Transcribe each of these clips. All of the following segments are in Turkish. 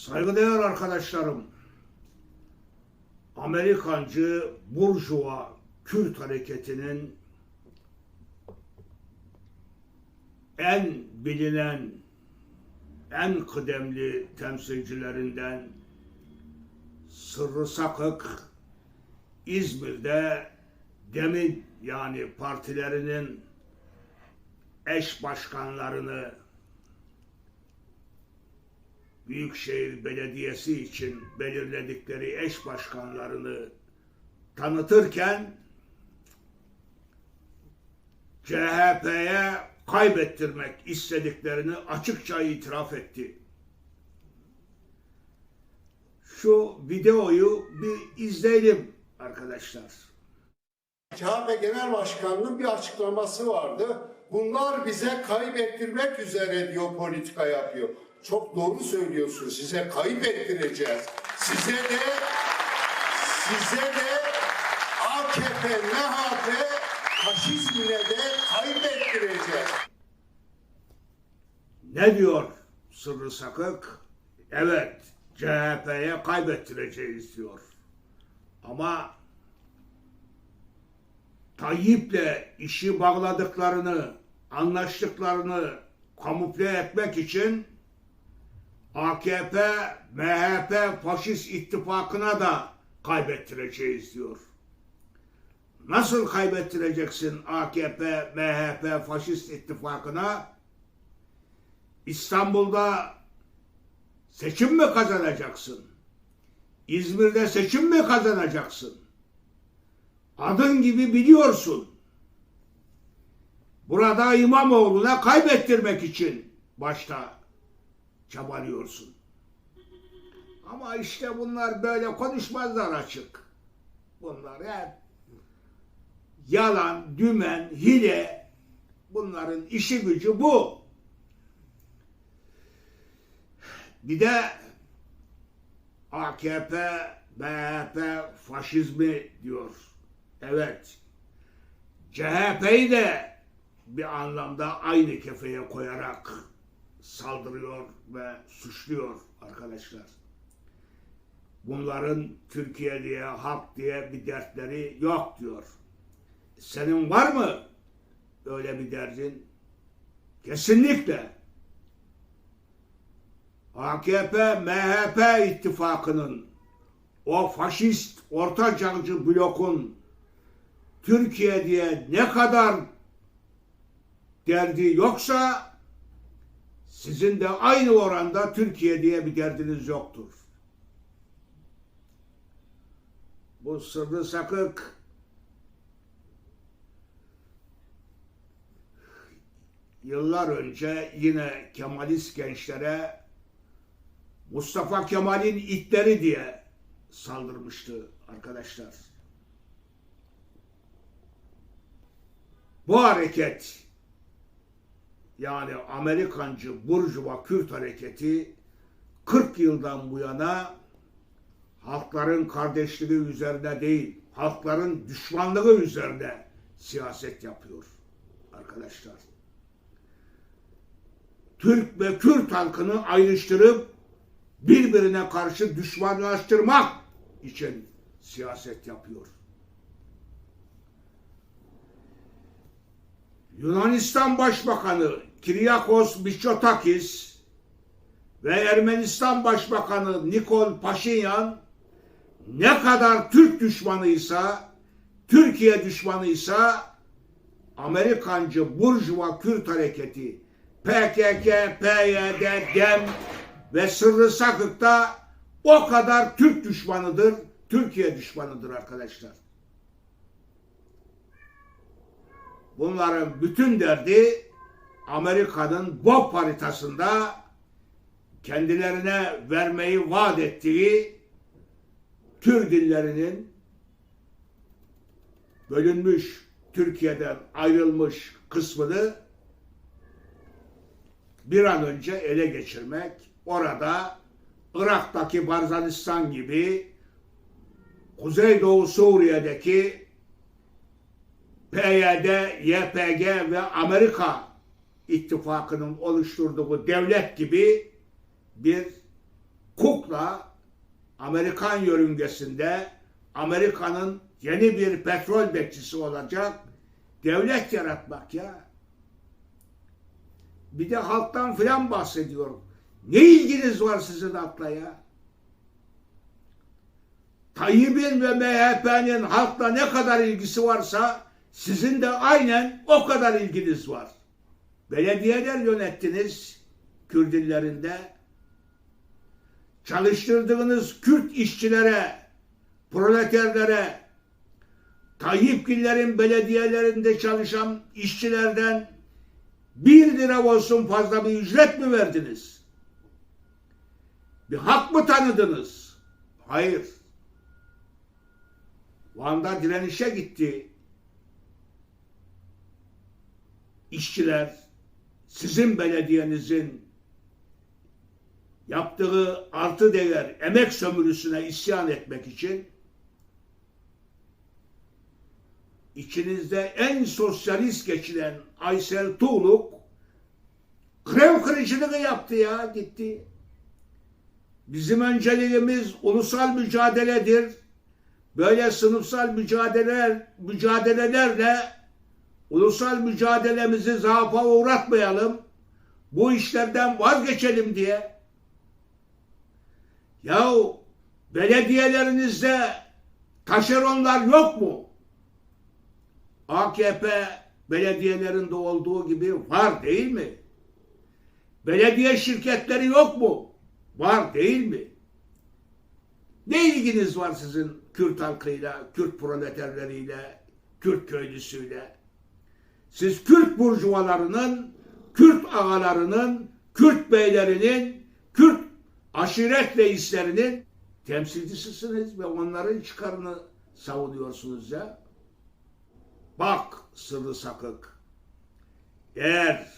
Saygıdeğer arkadaşlarım, Amerikancı Burjuva Kürt hareketinin en bilinen, en kıdemli temsilcilerinden Sırrı Sakık İzmir'de demin yani partilerinin eş başkanlarını Büyükşehir Belediyesi için belirledikleri eş başkanlarını tanıtırken CHP'ye kaybettirmek istediklerini açıkça itiraf etti. Şu videoyu bir izleyelim arkadaşlar. CHP Genel Başkanı'nın bir açıklaması vardı. Bunlar bize kaybettirmek üzere diyor politika yapıyor. Çok doğru söylüyorsun. Size kayıp ettireceğiz. Size de size de AKP, MHP faşizmine de kaybettireceğiz. Ne diyor Sırrı Sakık? Evet, CHP'ye kaybettireceğiz diyor. Ama Tayyip'le işi bağladıklarını, anlaştıklarını kamufle etmek için AKP, MHP faşist ittifakına da kaybettireceğiz diyor. Nasıl kaybettireceksin AKP, MHP faşist ittifakına? İstanbul'da seçim mi kazanacaksın? İzmir'de seçim mi kazanacaksın? Adın gibi biliyorsun. Burada İmamoğlu'na kaybettirmek için başta çabalıyorsun. Ama işte bunlar böyle konuşmazlar açık. Bunlar hep yalan, dümen, hile bunların işi gücü bu. Bir de AKP, MHP faşizmi diyor. Evet. CHP'yi de bir anlamda aynı kefeye koyarak saldırıyor ve suçluyor arkadaşlar. Bunların Türkiye diye, halk diye bir dertleri yok diyor. Senin var mı öyle bir derdin? Kesinlikle. AKP, MHP ittifakının o faşist ortacağcı blokun Türkiye diye ne kadar derdi yoksa sizin de aynı oranda Türkiye diye bir derdiniz yoktur. Bu sırrı sakık yıllar önce yine Kemalist gençlere Mustafa Kemal'in itleri diye saldırmıştı arkadaşlar. Bu hareket yani Amerikancı Burjuva Kürt hareketi 40 yıldan bu yana halkların kardeşliği üzerine değil, halkların düşmanlığı üzerine siyaset yapıyor arkadaşlar. Türk ve Kürt halkını ayrıştırıp birbirine karşı düşmanlaştırmak için siyaset yapıyor. Yunanistan Başbakanı Kyriakos Mitsotakis ve Ermenistan Başbakanı Nikol Paşinyan ne kadar Türk düşmanıysa, Türkiye düşmanıysa Amerikancı Burjuva Kürt Hareketi, PKK, PYD, DEM ve Sırrı Sakık da o kadar Türk düşmanıdır, Türkiye düşmanıdır arkadaşlar. Bunların bütün derdi Amerika'nın BOP haritasında kendilerine vermeyi vaat ettiği Türk dillerinin bölünmüş Türkiye'den ayrılmış kısmını bir an önce ele geçirmek, orada Irak'taki Barzanistan gibi Kuzeydoğu Suriye'deki PYD, YPG ve Amerika ittifakının oluşturduğu devlet gibi bir kukla Amerikan yörüngesinde Amerika'nın yeni bir petrol bekçisi olacak devlet yaratmak ya. Bir de halktan filan bahsediyor. Ne ilginiz var sizin halkla ya? Tayyip'in ve MHP'nin halkla ne kadar ilgisi varsa sizin de aynen o kadar ilginiz var. Belediyeler yönettiniz Kürt illerinde. Çalıştırdığınız Kürt işçilere, proleterlere, Tayyipgillerin belediyelerinde çalışan işçilerden bir lira olsun fazla bir ücret mi verdiniz? Bir hak mı tanıdınız? Hayır. Van'da direnişe gitti. İşçiler sizin belediyenizin yaptığı artı değer emek sömürüsüne isyan etmek için içinizde en sosyalist geçilen Aysel Tuğluk grev kırıcılığı yaptı ya gitti. Bizim önceliğimiz ulusal mücadeledir. Böyle sınıfsal mücadeleler, mücadelelerle ulusal mücadelemizi zaafa uğratmayalım. Bu işlerden vazgeçelim diye. Yahu belediyelerinizde taşeronlar yok mu? AKP belediyelerinde olduğu gibi var değil mi? Belediye şirketleri yok mu? Var değil mi? Ne ilginiz var sizin Kürt halkıyla, Kürt proleterleriyle, Kürt köylüsüyle? Siz Kürt burjuvalarının, Kürt ağalarının, Kürt beylerinin, Kürt aşiret reislerinin temsilcisisiniz ve onların çıkarını savunuyorsunuz ya. Bak sırrı sakık. Eğer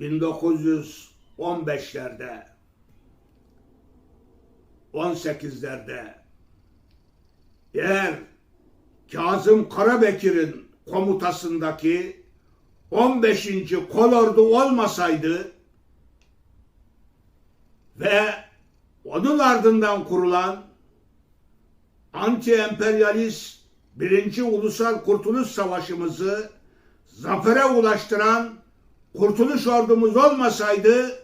1915'lerde 18'lerde eğer Kazım Karabekir'in komutasındaki 15. kolordu olmasaydı ve onun ardından kurulan anti-emperyalist birinci ulusal kurtuluş savaşımızı zafere ulaştıran kurtuluş ordumuz olmasaydı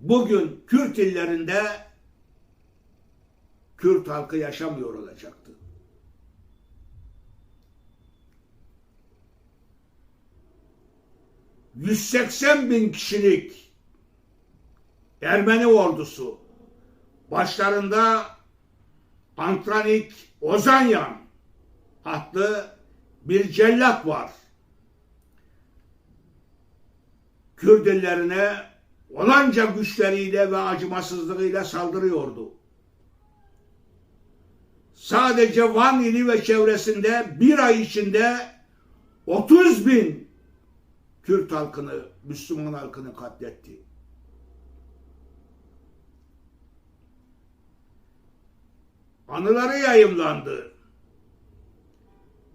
bugün Kürt illerinde Kürt halkı yaşamıyor olacaktı. ...180 bin kişilik Ermeni ordusu başlarında Antranik Ozanyan adlı bir cellat var. Kürt illerine olanca güçleriyle ve acımasızlığıyla saldırıyordu. Sadece Van ili ve çevresinde bir ay içinde 30 bin Kürt halkını, Müslüman halkını katletti. Anıları yayımlandı.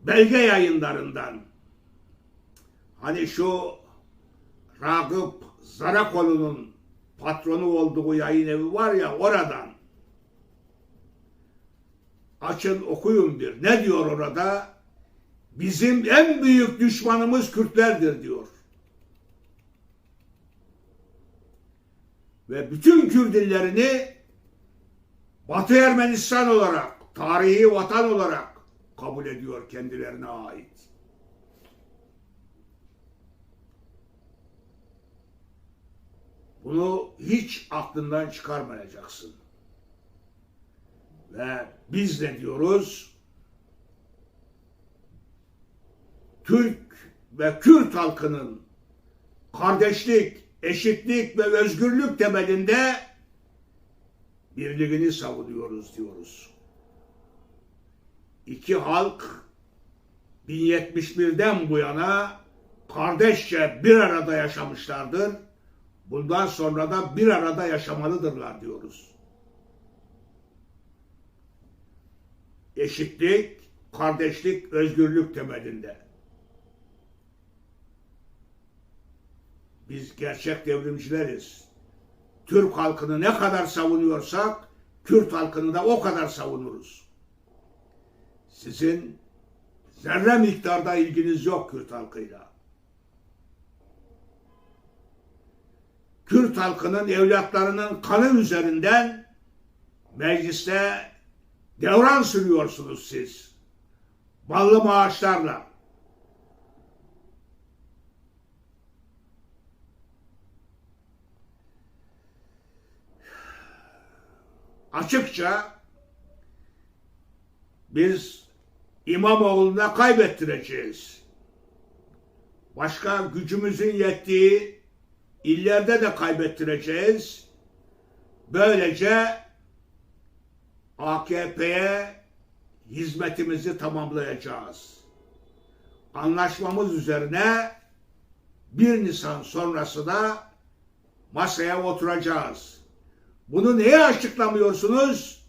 Belge yayınlarından. Hani şu Ragıp Zarakoğlu'nun patronu olduğu yayın evi var ya oradan. Açın okuyun bir. Ne diyor orada? Bizim en büyük düşmanımız Kürtlerdir diyor. Ve bütün Kürt illerini Batı Ermenistan olarak, tarihi vatan olarak kabul ediyor kendilerine ait. Bunu hiç aklından çıkarmayacaksın. Ve biz ne diyoruz? Türk ve Kürt halkının kardeşlik, eşitlik ve özgürlük temelinde birliğini savunuyoruz diyoruz. İki halk 1071'den bu yana kardeşçe bir arada yaşamışlardır. Bundan sonra da bir arada yaşamalıdırlar diyoruz. Eşitlik, kardeşlik, özgürlük temelinde. Biz gerçek devrimcileriz. Türk halkını ne kadar savunuyorsak Kürt halkını da o kadar savunuruz. Sizin zerre miktarda ilginiz yok Kürt halkıyla. Kürt halkının evlatlarının kanı üzerinden mecliste devran sürüyorsunuz siz. Ballı maaşlarla. Açıkça biz İmamoğlu'na kaybettireceğiz. Başka gücümüzün yettiği illerde de kaybettireceğiz. Böylece AKP'ye hizmetimizi tamamlayacağız. Anlaşmamız üzerine 1 Nisan sonrası da masaya oturacağız. Bunu neye açıklamıyorsunuz?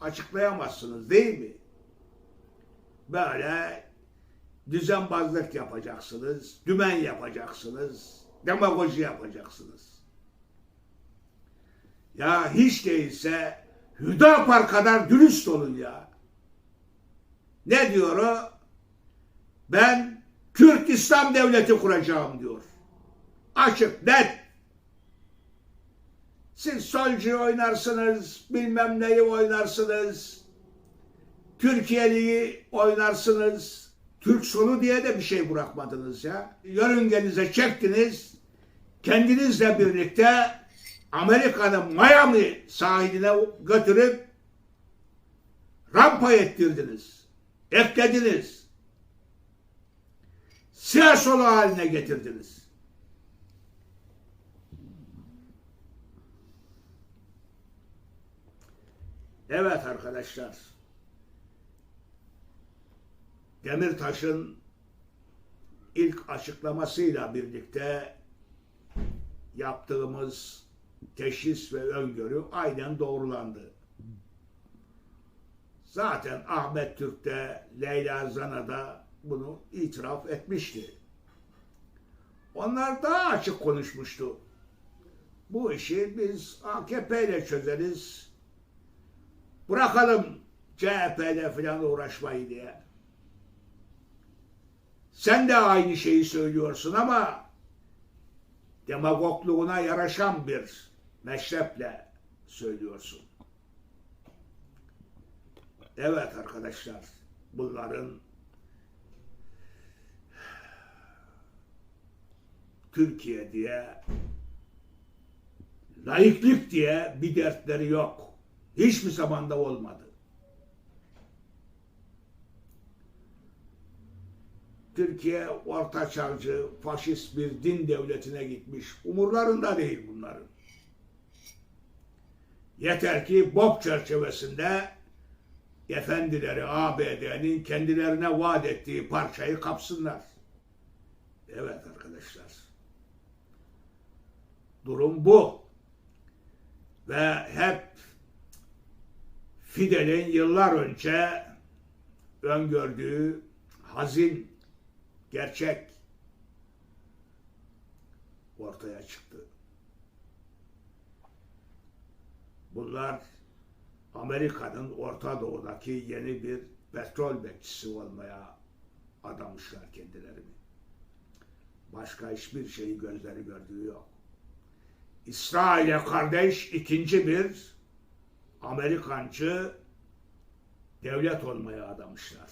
Açıklayamazsınız değil mi? Böyle düzenbazlık yapacaksınız, dümen yapacaksınız, demagoji yapacaksınız. Ya hiç değilse Hüdapar kadar dürüst olun ya. Ne diyor o? Ben Kürt İslam Devleti kuracağım diyor. Açık, net. Siz solcu oynarsınız, bilmem neyi oynarsınız. Türkiye'liyi oynarsınız. Türk sonu diye de bir şey bırakmadınız ya. Yörüngenize çektiniz. Kendinizle birlikte Amerika'nın Miami sahiline götürüp rampa ettirdiniz. Eklediniz. Siyasolu haline getirdiniz. Evet arkadaşlar. Demirtaş'ın ilk açıklamasıyla birlikte yaptığımız teşhis ve öngörü aynen doğrulandı. Zaten Ahmet Türk de Leyla Zana da bunu itiraf etmişti. Onlar daha açık konuşmuştu. Bu işi biz AKP ile çözeriz. Bırakalım CHP ile falan uğraşmayı diye. Sen de aynı şeyi söylüyorsun ama demagogluğuna yaraşan bir meşreple söylüyorsun. Evet arkadaşlar, bunların Türkiye diye laiklik diye bir dertleri yok. Hiçbir zamanda olmadı. Türkiye orta çağcı, faşist bir din devletine gitmiş. Umurlarında değil bunların. Yeter ki BOP çerçevesinde efendileri ABD'nin kendilerine vaat ettiği parçayı kapsınlar. Evet arkadaşlar. Durum bu. Ve hep Fidel'in yıllar önce öngördüğü hazin gerçek ortaya çıktı. Bunlar Amerika'nın Orta Doğu'daki yeni bir petrol bekçisi olmaya adamışlar kendilerini. Başka hiçbir şeyi gözleri gördüğü yok. İsrail'e kardeş ikinci bir Amerikancı devlet olmaya adamışlar.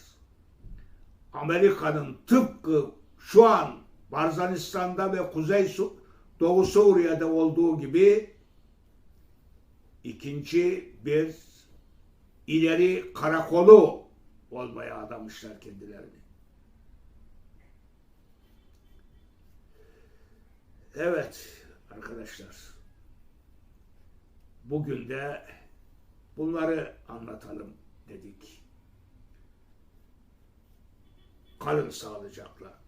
Amerika'nın tıpkı şu an Barzanistan'da ve Kuzey Doğu Suriye'de olduğu gibi ikinci bir ileri karakolu olmaya adamışlar kendilerini. Evet arkadaşlar. Bugün de bunları anlatalım dedik. Kalın sağlıcakla.